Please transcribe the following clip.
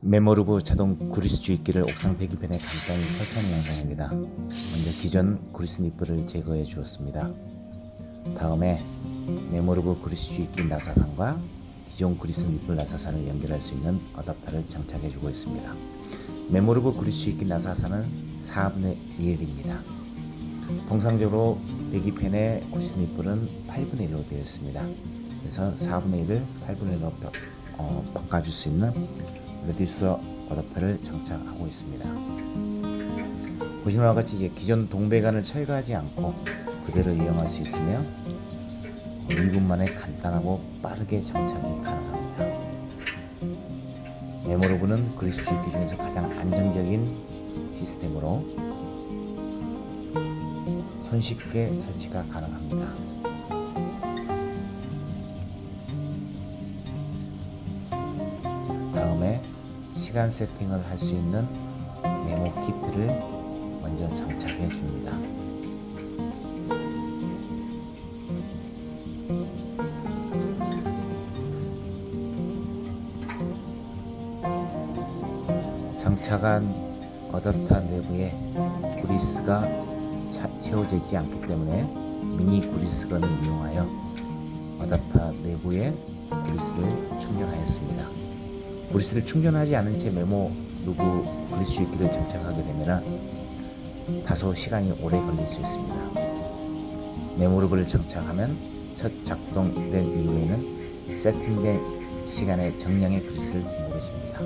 메모르브 자동 그리스 주입기를 옥상 배기팬에 간단히 설치하는 영상입니다. 먼저 기존 그리스 니플을 제거해 주었습니다. 다음에 메모르브 그리스 주입기 나사산과 기존 그리스 니플 나사산을 연결할 수 있는 어댑터를 장착해 주고 있습니다. 메모르브 그리스 주입기 나사산은 4분의 1입니다. 통상적으로 배기팬의 그리스 니플은 8분의 1로 되어 있습니다. 그래서 4분의 1을 8분의 1로 어, 바꿔줄 수 있는 레디스 어댑터를 장착하고 있습니다. 보시는 바와 같이 기존 동배관을 철거하지 않고 그대로 이용할 수 있으며 2분 만에 간단하고 빠르게 장착이 가능합니다. 메모로브는 그리스 주입기 중에서 가장 안정적인 시스템으로 손쉽게 설치가 가능합니다. 시간 세팅을 할 수 있는 메모 키트를 먼저 장착해 줍니다. 장착한 어댑터 내부에 그리스가 차- 채워져 있지 않기 때문에 미니 그리스건을 이용하여 어댑터 내부에 그리스를 충전하였습니다. 그리스를 충전하지 않은 채 메모 누구 그리스 주입기를 장착하게 되면 다소 시간이 오래 걸릴 수 있습니다. 메모르브를 장착하면 첫 작동된 이후에는 세팅된 시간의 정량의 그리스를 모르십니다.